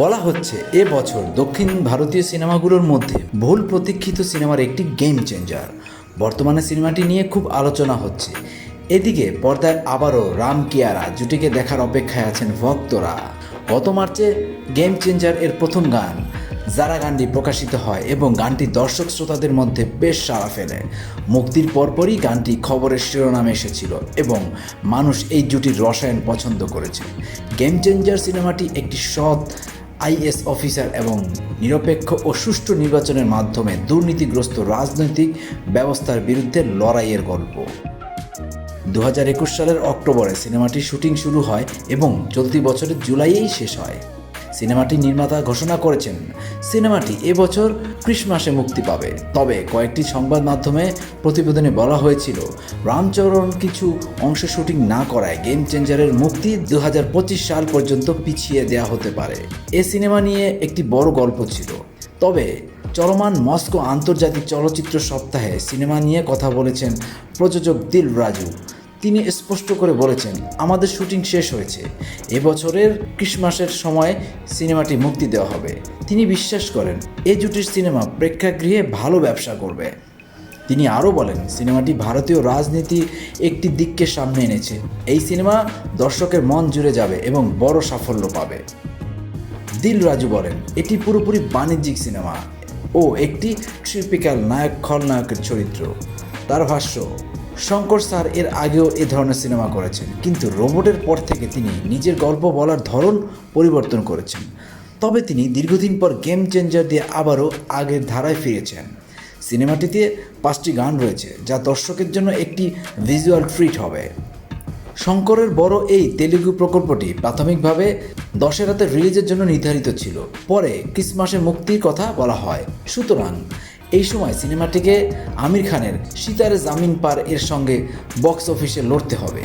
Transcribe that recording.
বলা হচ্ছে, এ বছর দক্ষিণ ভারতীয় সিনেমাগুলোর মধ্যে বহুল প্রতীক্ষিত সিনেমার একটি গেম চেঞ্জার বর্তমানে সিনেমাটি নিয়ে খুব আলোচনা হচ্ছে। এদিকে পর্দায় আবারও রাম কিয়ারা, জুটিকে দেখার অপেক্ষায় আছেন ভক্তরা। গত মার্চে গেম চেঞ্জার এর প্রথম গান, যারা গানটি প্রকাশিত হয় এবং গানটি দর্শক শ্রোতাদের মধ্যে বেশ সাড়া ফেলে। মুক্তির পরপরই গানটি খবরের শিরোনামে এসেছিল এবং মানুষ এই জুটির রসায়ন পছন্দ করেছে। গেম চেঞ্জার সিনেমাটি একটি সৎ আইএস অফিসার এবং নিরপেক্ষ ও সুষ্ঠু নির্বাচনের মাধ্যমে দুর্নীতিগ্রস্ত রাজনৈতিক ব্যবস্থার বিরুদ্ধে লড়াইয়ের গল্প। দু হাজার একুশ সালের অক্টোবরে সিনেমাটির শুটিং শুরু হয় এবং চলতি বছরের জুলাইয়েই শেষ হয়। সিনেমাটির নির্মাতা ঘোষণা করেছেন। সিনেমাটি এবছর ক্রিসমাসে মুক্তি পাবে। তবে কয়েকটি সংবাদ মাধ্যমে প্রতিবেদনে বলা হয়েছিল, রামচরণ কিছু অংশ শুটিং না করায় গেম চেঞ্জারের মুক্তি দু হাজার পঁচিশ সাল পর্যন্ত পিছিয়ে দেওয়া হতে পারে। এ সিনেমা নিয়ে একটি বড় গল্প ছিল। তবে চলমান মস্কো আন্তর্জাতিক চলচ্চিত্র সপ্তাহে সিনেমা নিয়ে কথা বলেছেন প্রযোজক দিল রাজু তিনি স্পষ্ট করে বলেছেন, আমাদের শুটিং শেষ হয়েছে। এবছরের ক্রিসমাসের সময় সিনেমাটি মুক্তি দেওয়া হবে। তিনি বিশ্বাস করেন, এ জুটির সিনেমা প্রেক্ষাগৃহে ভালো ব্যবসা করবে। তিনি আরও বলেন, সিনেমাটি ভারতীয় রাজনীতি একটি দিককে সামনে এনেছে। এই সিনেমা দর্শকের মন জুড়ে যাবে এবং বড় সাফল্য পাবে। দিল রাজু বলেন, এটি পুরোপুরি বাণিজ্যিক সিনেমা ও একটি ট্রিপিক্যাল নায়ক খলনায়কের চরিত্র। তার ভাষ্য শঙ্কর স্যার এর আগেও এ ধরনের সিনেমা করেছেন। কিন্তু রোবটের পর থেকে তিনি নিজের গল্প বলার ধরন পরিবর্তন করেছেন। তবে তিনি দীর্ঘদিন পর গেম চেঞ্জার দিয়ে আবারও আগের ধারায় ফিরেছেন। সিনেমাটিতে পাঁচটি গান রয়েছে, যা দর্শকের জন্য একটি ভিজুয়াল ট্রিট হবে। শঙ্করের বড় এই তেলুগু প্রকল্পটি প্রাথমিকভাবে দশের রাতে রিলিজের জন্য নির্ধারিত ছিল। পরে ক্রিসমাসে মুক্তির কথা বলা হয়। সুতরাং এই সময় সিনেমাটিকে আমির খানের সিতারে জামিন পার এর সঙ্গে বক্স অফিসে লড়তে হবে।